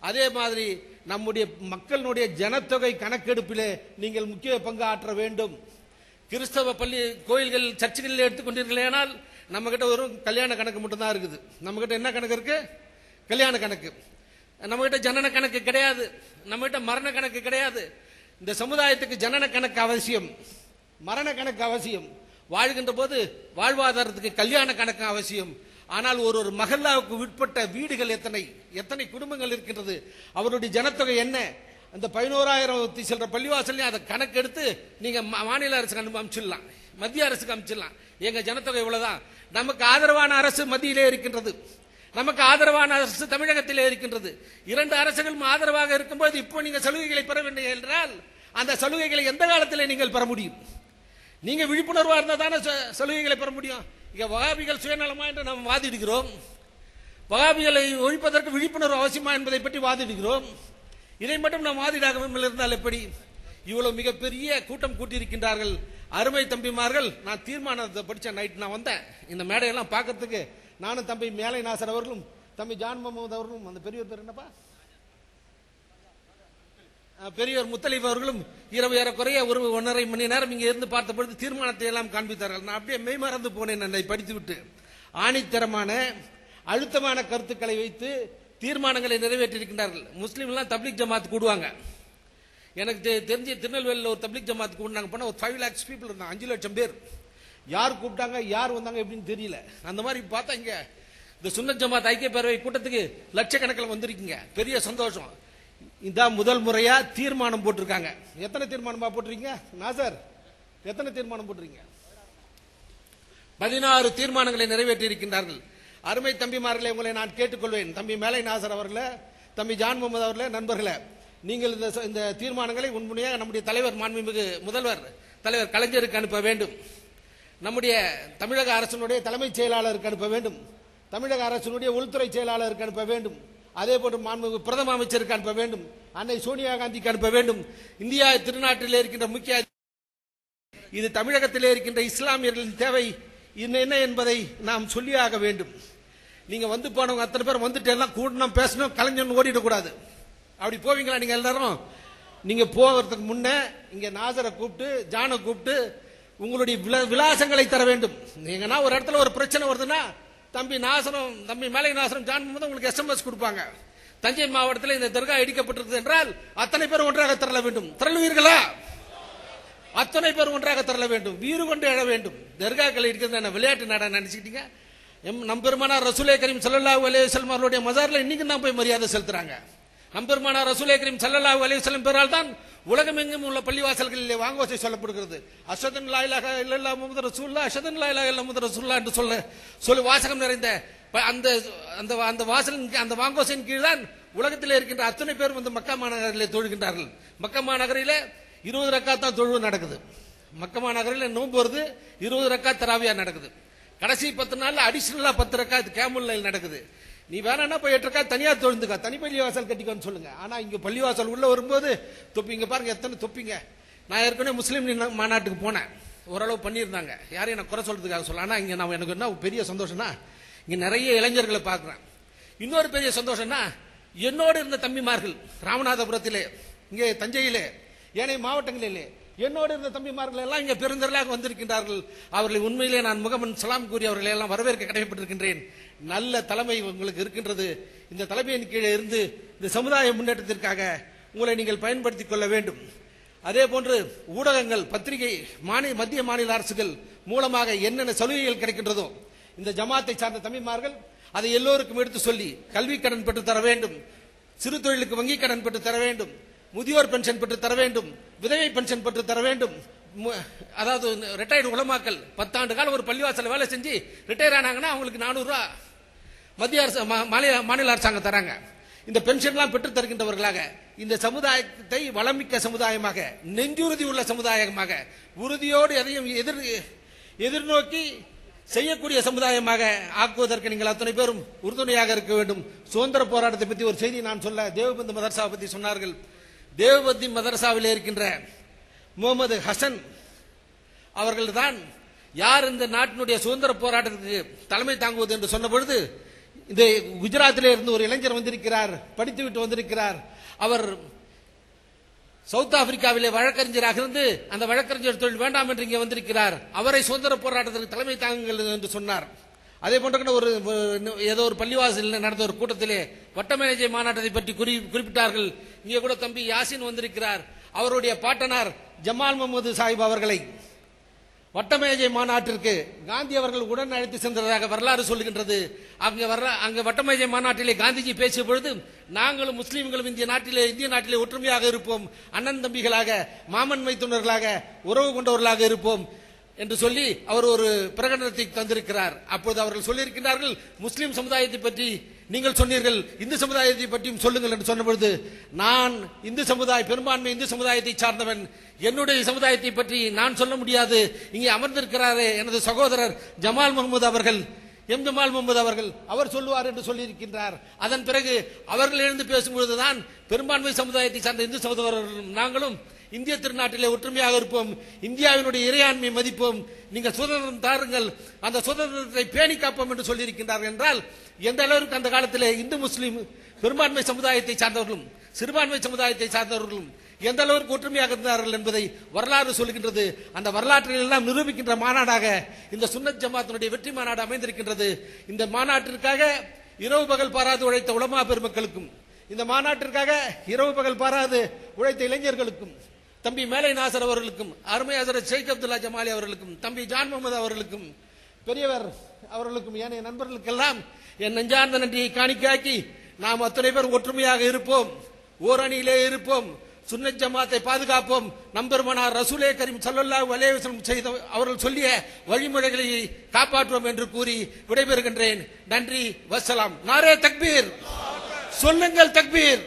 அதே மாதிரி நம்முடைய மக்களுடைய ஜனத்தொகை கணக்கெடுப்பிலே நீங்கள் முக்கிய பங்கு ஆற்ற வேண்டும். கிறிஸ்தவ பள்ளி கோயில்கள் சர்ச்சுகளில் எடுத்துக்கொண்டீர்களேனால் நம்ம கிட்ட ஒரு கல்யாண கணக்கு மட்டும்தான் இருக்குது. நம்ம கிட்ட என்ன கணக்கு இருக்கு? கல்யாண கணக்கு. நம்ம கிட்ட ஜனன கணக்கு கிடையாது. நம்ம கிட்ட மரண கணக்கு கிடையாது. இந்த சமுதாயத்துக்கு ஜனன கணக்கு அவசியம். மரண கணக்கு அவசியம். வாழ்கின்ற போது வாழ்வாதாரத்துக்கு கல்யாண கணக்கு அவசியம். ஆனால் ஒரு ஒரு மகல்லாவுக்கு உட்பட்ட வீடுகள் எத்தனை எத்தனை குடும்பங்கள் இருக்கின்றது? அவருடைய ஜனத்தொகை என்ன? அந்த பதினோராயிரம் செல்ற பள்ளிவாசல்லையும் அதை கணக்கெடுத்து நீங்க மா- மாநில அரசுக்கு அனுப்பி அனுப்பிச்சிடலாம் மத்திய அரசுக்கு அமைச்சிடலாம். எங்க ஜனத்தொகை இவ்வளவுதான். நமக்கு ஆதரவான அரசு மத்தியிலே இருக்கின்றது. நமக்கு ஆதரவான அரசு தமிழகத்திலே இருக்கின்றது. இரண்டு அரசுகளும் ஆதரவாக இருக்கும்போது இப்போ நீங்க சலுகைகளை பெற வேண்டும் என்றால் அந்த சலுகைகளை எந்த காலத்திலே நீங்கள் பெற முடியும்? நீங்க விழிப்புணர்வா இருந்தா தானே ச- சலுகைகளை பெற முடியும். இங்க வகாபிகள் சுயநலமா என்று நாம் வாதிடுகிறோம். வகாபிகளை ஒழிப்பதற்கு விழிப்புணர்வு அவசியமா என்பதை பற்றி வாதிடுகிறோம். இதை மட்டும் நாம் வாதிடாமல் இருந்தால் எப்படி? இவ்வளவு மிகப்பெரிய கூட்டம் கூட்டியிருக்கின்றார்கள் அருமை தம்பிமார்கள். நான் தீர்மானத்தை படித்த நைட் நான் வந்தேன். இந்த மேடையெல்லாம் பார்க்கறதுக்கு நானும் தம்பி மேலை நாசர் அவர்களும் தம்பி ஜான் முகமது அவர்களும் அந்த பெரியவர் பேர் என்னப்பா? பெரியவர் முத்தலீப் அவர்களும் இரவு ஏறக்குறைய ஒரு ஒன்றரை மணி நேரம் இங்கே இருந்து பார்த்த பொழுது தீர்மானத்தை எல்லாம் காண்பித்தார்கள். நான் அப்படியே மெய் மறந்து போனேன் என்னை படித்துவிட்டு. ஆணித்தரமான அழுத்தமான கருத்துக்களை வைத்து தீர்மானங்களை நிறைவேற்றியிருக்கின்றார்கள். முஸ்லீம்லாம் தப்ளிக் ஜமாத் கூடுவாங்க எனக்கு தெ- தெரிஞ்ச திருநெல்வேலியில் ஒரு தப்ளிக் ஜமாத் கூடினாங்க போனால் ஒரு ஃபைவ் லேக்ஸ் பீப்புள் இருந்தாங்க. அஞ்சு லட்சம் பேர். யார் கூப்பிட்டாங்க யார் வந்தாங்க எப்படின்னு தெரியல. அந்த மாதிரி பார்த்தா இங்க இந்த சுன்னத் ஜமாத் ஐக்கிய பேரவை கூட்டத்துக்கு லட்சக்கணக்கில் வந்திருக்கீங்க. பெரிய சந்தோஷம். இதான் முதல் முறையா தீர்மானம் போட்டிருக்காங்க. எத்தனை தீர்மானமா போட்டிருக்கீங்க? நாசர் எத்தனை தீர்மானம் போட்டிருக்கீங்க? பதினாறு தீர்மானங்களை நிறைவேற்றி இருக்கின்றார்கள் அருமை தம்பிமார்களை உங்களை நான் கேட்டுக்கொள்வேன். தம்பி மேலை நாசர் அவர்களே தம்பி ஜான் முகமது அவர்களே நண்பர்களே நீங்கள் இந்த இந்த தீர்மானங்களை உண்மையாக நம்முடைய தலைவர் மாண்புமிகு முதல்வர் தலைவர் கலைஞருக்கு அனுப்ப வேண்டும். நம்முடைய தமிழக அரசினுடைய தலைமைச் செயலாளருக்கு அனுப்ப வேண்டும். தமிழக அரசினுடைய உள்துறை செயலாளருக்கு அனுப்ப வேண்டும். அதே போன்று மாண்புமிகு பிரதம அமைச்சருக்கு அனுப்ப வேண்டும் அன்னை சோனியா காந்திக்கு அனுப்ப வேண்டும். இந்தியா திருநாட்டில் இருக்கின்ற முக்கிய இது தமிழகத்திலே இருக்கின்ற இஸ்லாமியர்களின் தேவை. என்ன என்பதை நாம் சொல்லியாக வேண்டும். நீங்க வந்து போனவங்க அத்தனை பேர் வந்துட்டு எல்லாம் கூடணும் பேசணும் கலைஞன் ஓடிடக்கூடாது அப்படி போவீங்களா நீங்க எல்லாரும்? நீங்க போகிறதுக்கு முன்ன இங்க நாசரை கூப்பிட்டு ஜானை கூப்பிட்டு உங்களுடைய விலாசங்களை தர வேண்டும். நீங்கன்னா ஒரு இடத்துல ஒரு பிரச்சனை வருதுன்னா தம்பி நாசனம் தம்பி மேலை நாசனம் ஜான் முகமது உங்களுக்கு எஸ்எம்எஸ் கொடுப்பாங்க. தஞ்சை மாவட்டத்தில் இந்த தர்கா இடிக்கப்பட்டிருக்கிறது என்றால் அத்தனை பேர் ஒன்றாக திரள வேண்டும். திரளுவீர்களா? அத்தனை பேர் ஒன்றாக திரள வேண்டும். வீறு கொண்டு எழ வேண்டும். தர்காக்கள் இருக்கிறது என்ன விளையாட்டு நாடா நினைச்சுக்கிட்டீங்க? எம் நம்பெருமானார் ரசூலே கரீம் சல்லல்லாஹு அலைஹி வஸல்லம் அவருடைய மசார்ல இன்னைக்கு தான் போய் மரியாதை செலுத்துறாங்க. அம்பெருமானா ரசூலே கரீம் சல்லல்லாஹு அலைஹி பெறால் தான் உலகமெங்கும் உள்ள பள்ளிவாசல்களிலே வாங்கோசை சொல்லப்படுகிறது. அஷதன் லாயிலாக இல்லல்லா முகமது ரசூல்லா அஷதன் லாயிலாக இல்ல முகமது ரசூல்லா என்று சொல்ல சொல்லி வாசகம் நிறைந்த ப- அந்த அந்த அந்த வாசலின் அந்த வாங்கோசையின் கீழ் தான் உலகத்தில் இருக்கின்ற அத்தனை பேர் வந்து மக்கா மாநகரிலே தொழுகின்றார்கள். மக்கா மாநகரிலே இருபது ரக்கா தான் தொழுவு நடக்குது. மக்கா மாநகரில் நோன்பு வருது இருபது ரக்கா தராவியா நடக்குது. கடைசி பத்து நாள்ல அடிஷனலா பத்து ரக்கா கேமுல்ல நடக்குது. நீ வேணா போய் எட்டு தனியாக தனியா தொழுந்துக்க. தனி பள்ளிவாசல் கட்டிக்கோன்னு சொல்லுங்க. ஆனா இங்க பள்ளிவாசல் உள்ள வரும்போது தொப்பிங்க பாருங்க எத்தனை தொப்பிங்க. நான் ஏற்கனவே முஸ்லீம் மாநாட்டுக்கு போனேன். ஓரளவு பண்ணியிருந்தாங்க. யாரையும் நான் குறை சொல்றதுக்காக சொல்ல. ஆனா இங்க நான் எனக்கு என்ன பெரிய சந்தோஷம்னா இங்க நிறைய இளைஞர்களை பார்க்குறேன். இன்னொரு பெரிய சந்தோஷம்னா என்னோடு இருந்த தம்பிமார்கள் ராமநாதபுரத்திலே இங்கே தஞ்சையிலே ஏனைய மாவட்டங்களிலே என்னோடு இருந்த தம்பிமார்கள் எல்லாம் இங்கே பெருந்திரளாக வந்திருக்கின்றார்கள். அவர்களை உண்மையிலே நான் முகமன் சலாம் கூறி அவர்களை எல்லாம் வரவேற்க கடமைப்பட்டிருக்கின்றேன். நல்ல தலைமை உங்களுக்கு இருக்கின்றது. இந்த தலைமையின் கீழே இருந்து இந்த சமுதாய முன்னேற்றத்திற்காக உங்களை நீங்கள் பயன்படுத்திக் கொள்ள வேண்டும். அதே போன்று ஊடகங்கள் பத்திரிகை மாநில மத்திய மாநில அரசுகள் மூலமாக என்னென்ன சலுகைகள் கிடைக்கின்றதோ இந்த ஜமாத்தை சார்ந்த தமிழ்மார்கள் அதை எல்லோருக்கும் எடுத்து சொல்லி கல்வி கடன் பெற்று தர வேண்டும். சிறு தொழிலுக்கு வங்கி கடன் பெற்று தர வேண்டும். முதியோர் பென்ஷன் பெற்று தர வேண்டும் விதவை பென்ஷன் பெற்று தர வேண்டும் அதாவது ரிட்டையர்டு உலமாக்கல் பத்தாண்டு காலம் ஒரு பள்ளிவாசல வேலை செஞ்சு ரிட்டையர் ஆனாங்கன்னா அவங்களுக்கு நானூறுரூவா மத்திய அரசு மா- மாநில மாநில அரசாங்கம் தராங்க. இந்த பென்ஷன்லாம் பெற்று தருகின்றவர்களாக இந்த சமுதாயத்தை வளமிக்க சமுதாயமாக நெஞ்சுறுதி உள்ள சமுதாயமாக உறுதியோடு எதையும் எதிர் எதிர்நோக்கி செய்யக்கூடிய சமுதாயமாக ஆக்குவதற்கு நீங்கள் அத்தனை பேரும் உறுதுணையாக இருக்க வேண்டும். சுதந்திர போராட்டத்தை பற்றி ஒரு செய்தி நான் சொல்ல தேவபந்து மதர்சாவை பற்றி சொன்னார்கள். தேவபதி மதரசாவில் இருக்கின்ற முகமது ஹசன் அவர்கள்தான் யார் இந்த நாட்டினுடைய சுதந்திர போராட்டத்துக்கு தலைமை தாங்குவது என்று சொன்ன பொழுது இந்த குஜராத்திலே இருந்து ஒரு இளைஞர் வந்திருக்கிறார் படித்துவிட்டு வந்திருக்கிறார். அவர் சவுத் ஆப்பிரிக்காவிலே வழக்கறிஞராக இருந்து அந்த வழக்கறிஞர் தொழில் வேண்டாம் என்று இங்கே வந்திருக்கிறார். அவரை சுதந்திர போராட்டத்திற்கு தலைமை தாங்குங்கள் என்று சொன்னார். அதே போன்ற ஒரு ஒரு- ஏதோ ஒரு பள்ளிவாசலில் நடந்த ஒரு கூட்டத்திலே வட்டமேஜை மாநாட்டத்தை பற்றி குறி குறிப்பிட்டார்கள். இங்கே கூட தம்பி யாசின் வந்திருக்கிறார். அவருடைய பாட்டனார் ஜமால் முகமது சாஹிப் அவர்களை. வட்டமேஜை மாநாட்டிற்கு காந்தி அவர்கள் உடன் அழைத்து சென்றதாக வரலாறு சொல்லுகின்றது. அங்க வர்ற அங்க வட்டமேஜை மாநாட்டிலே காந்திஜி பேசிய பொழுது நாங்களும் முஸ்லீம்களும் இந்திய நாட்டிலே இந்திய நாட்டிலே ஒற்றுமையாக இருப்போம். அண்ணன் தம்பிகளாக மாமன் மைத்துனர்களாக உறவு கொண்டவர்களாக இருப்போம். என்று சொல்லி அவர் ஒரு பிரகடனத்தை தந்திருக்கிறார். அப்போது அவர்கள் சொல்லியிருக்கிறார்கள் முஸ்லிம் சமுதாயத்தை பற்றி நீங்கள் சொன்னீர்கள் இந்து சமுதாயத்தை பற்றியும் சொல்லுங்கள் என்று சொன்ன பொழுது நான் இந்து சமுதாய பெரும்பான்மை இந்து சமுதாயத்தை சார்ந்தவன். என்னுடைய சமுதாயத்தை பற்றி நான் சொல்ல முடியாது. இங்கே அமர்ந்திருக்கிறாரே எனது சகோதரர் ஜமால் முகமது அவர்கள். எம் ஜமால் முகமது அவர்கள் அவர் சொல்லுவார் என்று சொல்லியிருக்கின்றார். அதன் பிறகு அவர்கள் எழுந்து பேசும்பொழுதுதான் பெரும்பான்மை சமுதாயத்தை சார்ந்த இந்து சகோதரர்களும் நாங்களும் இந்திய திருநாட்டிலே ஒற்றுமையாக இருப்போம். இந்தியாவினுடைய இறையாண்மை மதிப்போம். நீங்கள் சுதந்திரம் தாருங்கள். அந்த சுதந்திரத்தை பேணி காப்போம் என்று சொல்லியிருக்கின்றார்கள் என்றால் எந்த அளவிற்கு அந்த காலத்தில் இந்து முஸ்லீம் பெரும்பான்மை சமுதாயத்தை சார்ந்தவர்களும் சிறுபான்மை சமுதாயத்தை சார்ந்தவர்களும் எந்த அளவிற்கு ஒற்றுமையாக இருந்தார்கள் என்பதை வரலாறு சொல்கின்றது. அந்த வரலாற்றில் எல்லாம் நிரூபிக்கின்ற மாநாடாக இந்த சுன்னத் ஜமாத்தினுடைய வெற்றி மாநாடு அமைந்திருக்கின்றது. இந்த மாநாட்டிற்காக இரவு பகல் பாராது உழைத்த உலமா பெருமக்களுக்கும் இந்த மாநாட்டிற்காக இரவு பகல் பாராது உழைத்த இளைஞர்களுக்கும் தம்பி மேலை நாசர் அவர்களுக்கும் அருமை ஹசரத் ஷேக் அப்துல்லா ஜமாலி அவர்களுக்கும் தம்பி ஜான் முகமது அவர்களுக்கும் பெரியவர் அவர்களுக்கும் ஏனைய நண்பர்களுக்கெல்லாம் என் நெஞ்சார்ந்த நன்றியை காணிக்காக்கி நாம் அத்தனை பேர் ஒற்றுமையாக இருப்போம் ஓரணியிலே இருப்போம் சுன்னத் ஜமாத்தை பாதுகாப்போம். நம்பெருமனார் ரசூலே கரீம் சல்லல்லா அலைஹி செய்த அவர்கள் சொல்லிய வழிமுறைகளை காப்பாற்றுவோம் என்று கூறி விடைபெறுகின்றேன். நன்றி வசலாம் நாரே தக்பீர். சொல்லுங்கள் தக்பீர்.